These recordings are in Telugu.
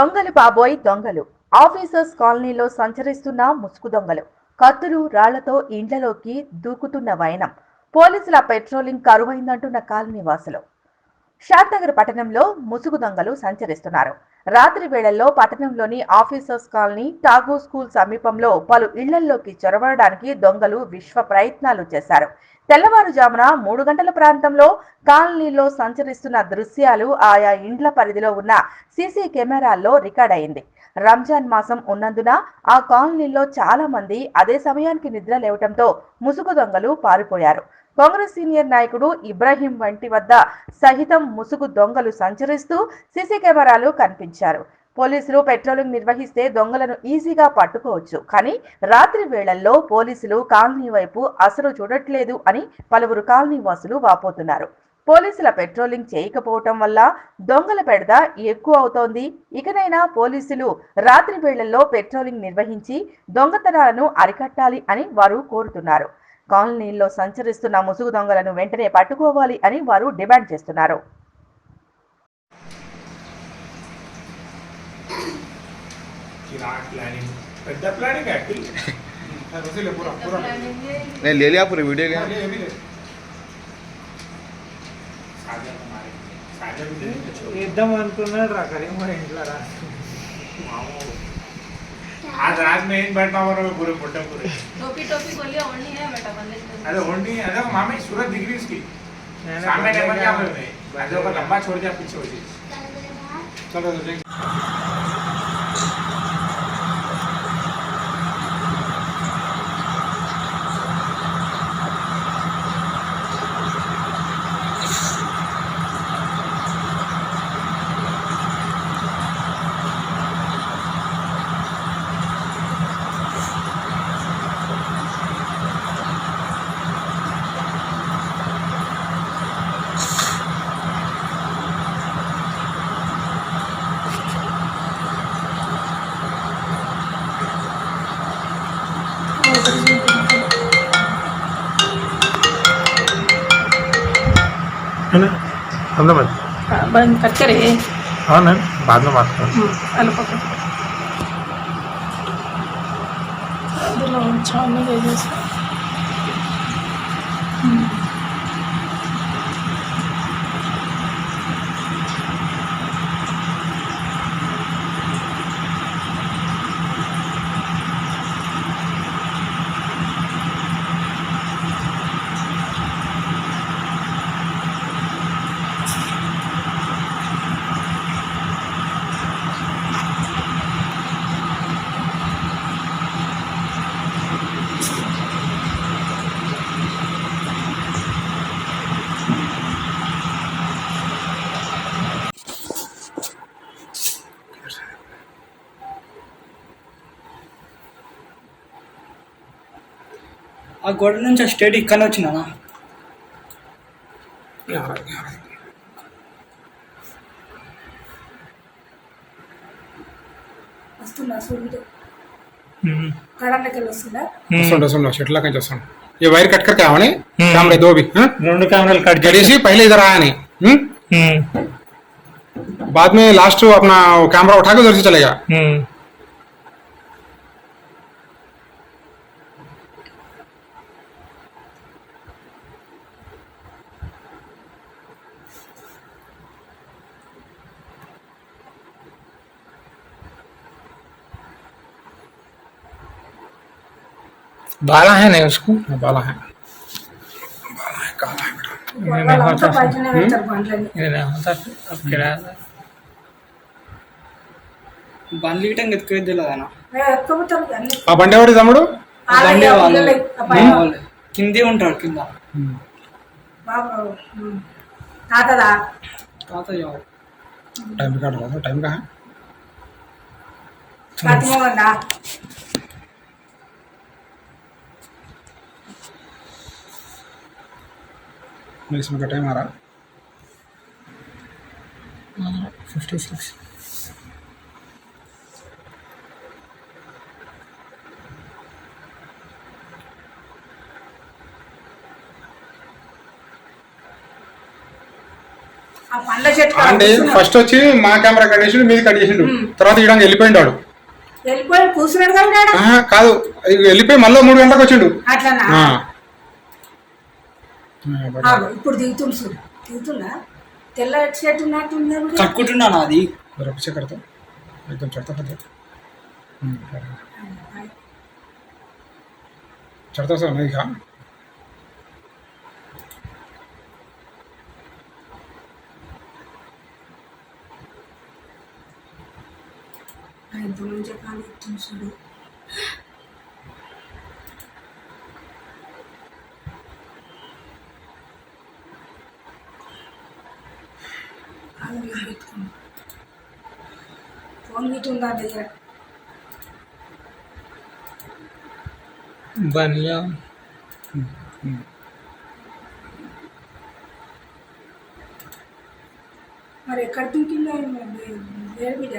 దొంగలు బాబోయ్ దొంగలు. ఆఫీసర్స్ కాలనీలో సంచరిస్తున్న ముసుగు దొంగలు. కత్తులు రాళ్ళతో ఇండ్లలోకి దూకుతున్న వైనం. పోలీసుల పెట్రోలింగ్ కరువైందంటున్న కాలనీ వాసులు షాద్నగర్ పట్టణంలో ముసుగు దొంగలు సంచరిస్తున్నారు. రాత్రి వేళల్లో పట్టణంలోని ఆఫీసర్స్ కాలనీ టాగో స్కూల్ సమీపంలో పలు ఇళ్ళల్లోకి చొరబడడానికి దొంగలు విశ్వ ప్రయత్నాలు చేశారు. తెల్లవారుజామున మూడు గంటల ప్రాంతంలో కాలనీలో సంచరిస్తున్న దృశ్యాలు ఆయా ఇండ్ల పరిధిలో ఉన్న సీసీ కెమెరాల్లో రికార్డ్ అయింది రంజాన్ మాసం ఉన్నందున ఆ కాలనీలో చాలా మంది అదే సమయానికి నిద్ర లేవటంతో ముసుగు దొంగలు పారిపోయారు. కాంగ్రెస్ సీనియర్ నాయకుడు ఇబ్రాహీం వంటి వద్ద సహితం ముసుగు దొంగలు సంచరిస్తూ సీసీ కెమెరాలు కనిపించారు. పోలీసులు పెట్రోలింగ్ నిర్వహిస్తే దొంగలను ఈజీగా పట్టుకోవచ్చు. కానీ రాత్రి వేళల్లో పోలీసులు కాలనీ వైపు అసలు చూడట్లేదు అని పలువురు కాలనీ వాసులు వాపోతున్నారు. పోలీసుల పెట్రోలింగ్ చేయకపోవటం వల్ల దొంగల పెడద ఎక్కువ అవుతోంది. ఇకనైనా పోలీసులు రాత్రి వేళల్లో పెట్రోలింగ్ నిర్వహించి దొంగతనాలను అరికట్టాలి అని వారు కోరుతున్నారు. కాలనీల్లో సంచరిస్తున్న ముసుగు దొంగలను వెంటనే పట్టుకోవాలి అని వారు డిమాండ్ చేస్తున్నారు. వీడియో साजा भी देने के छोड़ ఇద్దాం అనుకున్నాడు రా కరీం మా ఇంట్లో రా आज रात में इन बैठना हो रहा पूरे मोटे पूरे टोपी टोपी बोलिए ओढ़नी है बेटा बंदे अरे होंडी अरे मामे सूरत दिख रही इसकी నేను सामने బండి नंबर क्या ఎక్కాను. बोल रहे अरे ऊपर लंबा छोड़ दिया पीछे हो जी चलो तो ધન્યવાદ બંધ કટ કરે હા મેમ બાદમાં વાત કરું હાલો ఆ గోడ నుంచి ఆ స్టేట్ ఇక్కడ వచ్చినా వస్తుందా సూర్యుడు కడాలకి వెళ్ళి వస్తుందా सुन सुन लो शेटला कहीं सुन ये वायर कट करके आओ नहीं कैमरे दो भी हाँ రెండు కెమెరాలు కట్ जड़ी చేసి से पहले इधर आया नहीं हम्म? हम्म, बाद में लास्ट अपना वो कैमरा उठा के उधर से चलेगा बाला है नहीं उसको हाँ, बाला है बाला है काला है बेटा ये नहीं होता బయటనే పెడతారు బండ్లని ये नहीं होता अब किराया బండ్లు గిట్టం ఎత్తుకు తెలియదనా ఎక్కుతారు అన్ని ఆ బండి ఎవరి తమ్ముడు బండి ఆలయ వాళ్ళు పిల్లలు ఆ పైన వాళ్ళు కిందే ఉంటారు కింద బాబు ఉమ్. తాతదా తాతయ్య टाइम रिकॉर्ड हो टाइम मेरे इसमें का टाइम आ रहा फिफ्टी सिक्स ఆ పండ్ల చెట్టు కాడ అంటే కూర్చున్నాడు. ఫస్ట్ వచ్చి మా కెమెరా కట్ చేసిండు మీది కట్ చేసిండు తర్వాత ఇడానికి వెళ్ళిపోయిండాడు వెళ్ళిపోయి కూర్చున్నాడు కదా ఈడ. ఆహా, కాదు ఇక వెళ్ళిపోయి మళ్ళీ మూడు గంటలకు వచ్చిండు అట్లనా ఆ. ఆగు, ఇప్పుడు దిగుతుంది చూడు. దిగుతుందా తెల్ల షర్ట్ కట్టుకుంటున్నాను అది? కడతా. చెడతా చెడతా సార్ చెప్పాలి చూడు. కాలు మీద పెట్టుకుంది. ఫోన్ గిట్ట ఉందా దగ్గర बनिया మరి ఎక్కడ తింటుందో వేరు బిడ్డ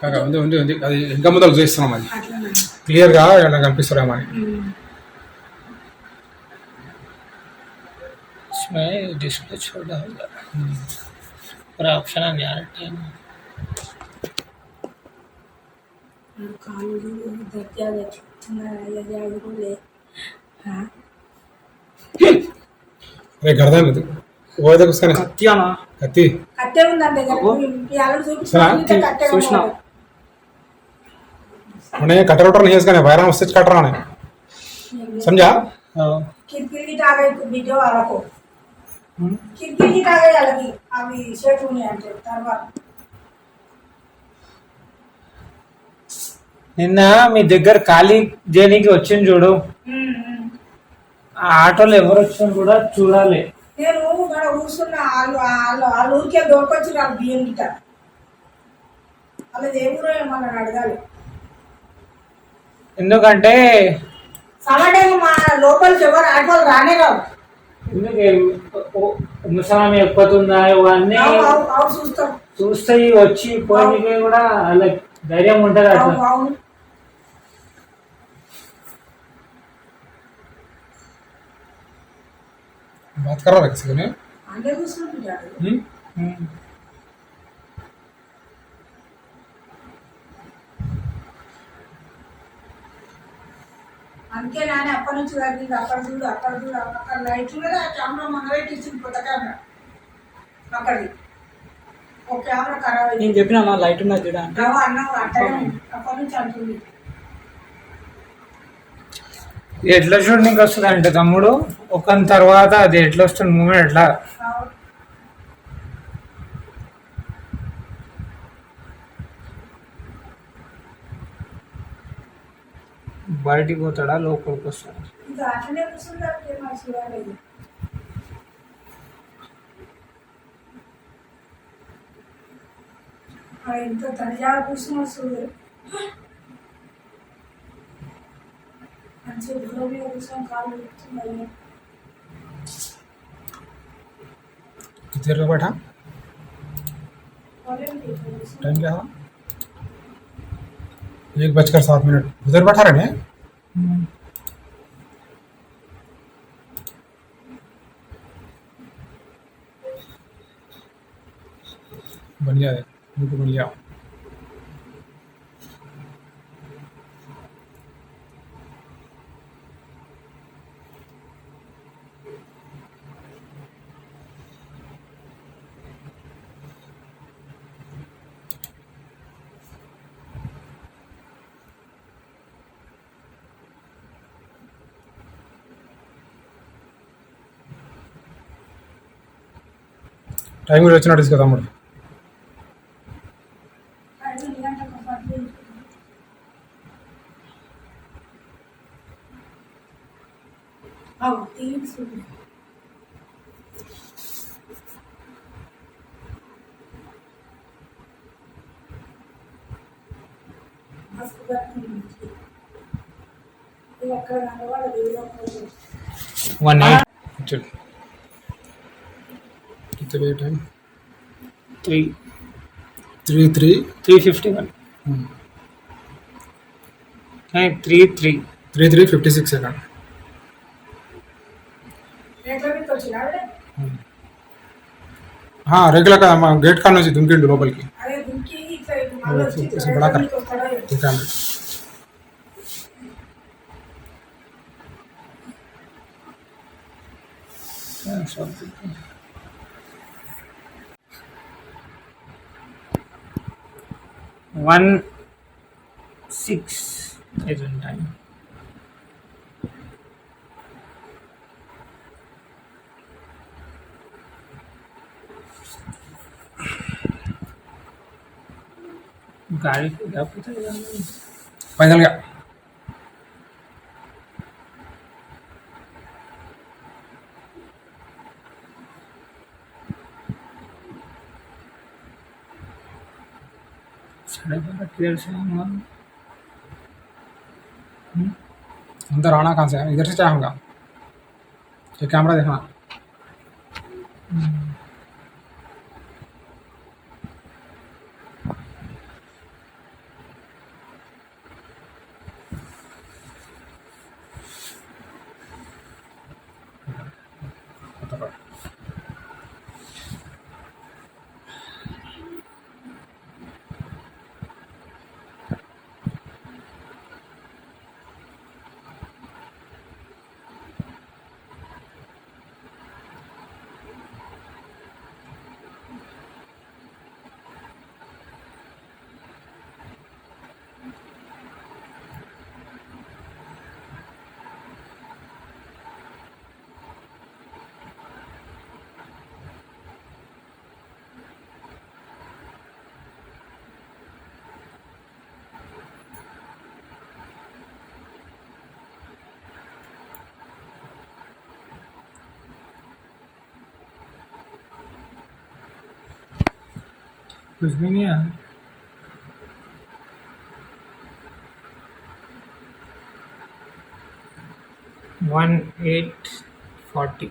కాగా ఉంది ఉంది ఉంది అది ఇంకా ముందర చూస్తున్నాం అది అట్లనా క్లియర్గా ఏమైనా కనిపిస్తారేమో అని ఉమ్. इसमें डिस्प्ले छोटा होगा और ऑप्शन है यार टाइम మరి కాలు దర్జాగా చెప్తున్నారు జాగ్రత్త अरे गर्दन में वो देखो उसका ना కత్తి అన్న कत्ती కట్టే ఉందండి దగ్గర ఈ అల్లుడు సరే, చూపిస్తే కట్టే చూసినా. ఉంది. उन्हें कटर वटर नहीं है इसका नहीं वायरम उससे कट रहा है समझा కిరికిరి తాగాయి బిడ్డ వాళ్ళకు కిరికిరి తాగాయి వాళ్ళకి అవి షర్ట్ ఉన్నాయి అంటే తర్వాత నిన్న మీ దగ్గర ఖాళీ చేయడానికి వచ్చింది చూడు. ఉమ్, ఆ ఆటోలో ఎవరు వచ్చినా కూడా చూడాలి. నేను ఇక్కడ కూర్చున్న వాళ్ళు వాళ్ళు వాళ్ళ ఊరికే దొరకొచ్చి వాళ్ళు బియ్యం గిట్ట వాళ్ళది ఏ ఊరో ఏమన్నా అడగాలి ఎందుకంటే సమయం మా లోపలికి ఎవరు ఆటోలు రానే రావు. ఎందుకు ముసలాం ఎక్కుతుందా ఇవన్నీ అవు, అవు, అవు చూస్తాం చూస్తాయి వచ్చి పోయి కూడా వాళ్ళకి ధైర్యం ఉంటుంది అట్లా అవును అవును बात कर रहा है किसी ने అందుకే నాన్న అప్పటి నుంచి తగ్గింది అక్కడ చూడు అక్కడ చూడు అక్కడ లైట్ ఉన్నది ఆ కెమెరా మంగళ ఇచ్చింది కొత్త కెమెరా అక్కడిది. ఒక కెమెరా ఖరాబ్ అయింది. నేను చెప్పిన అన్న లైట్ ఉన్నది చూడ అన్నం. అప్పటి నుంచి అంటుంది. ఎట్లా షూటింగ్ వస్తుంది అంటే తమ్ముడు? ఒక తర్వాత అది ఎట్లా వస్తుంది? మూమెంట్ ఎట్లా? అవును. బయటికి పోతాడా లోపలికి వస్తాడా ఇది అట్లనే కూర్చుంటే మాకు చూడలేదు ఆ ఎంత తడిజాగా కూర్చున్నాడు చూడు మంచి బుర్ర మీద కూర్చొని కాళ్ళు పెడుతున్నాయి कितनी देर में बैठा వాళ్ళేంటి टाइम क्या हुआ एक बजकर सात मिनट। उधर बैठा रहे हैं? बढ़िया है बिल्कुल बढ़िया। టైం కూడా వచ్చినట్టు ఇసుక తమ్ముడు ఐదు గంటలకు कितने रेट है three three three three fifty one नहीं three three three three fifty six है हाँ। रेगुलर का गेट का नहीं दुमकी लोपल की बड़ा कर। ठीक है Yeah, something. one six. Present time. गाड़ी फाइनल क्या क्लियर से हम अंदर आना कहाँ से है इधर से चाहूँगा ये कैमरा देखना कुछ भी नहीं है वन एट फोर्टी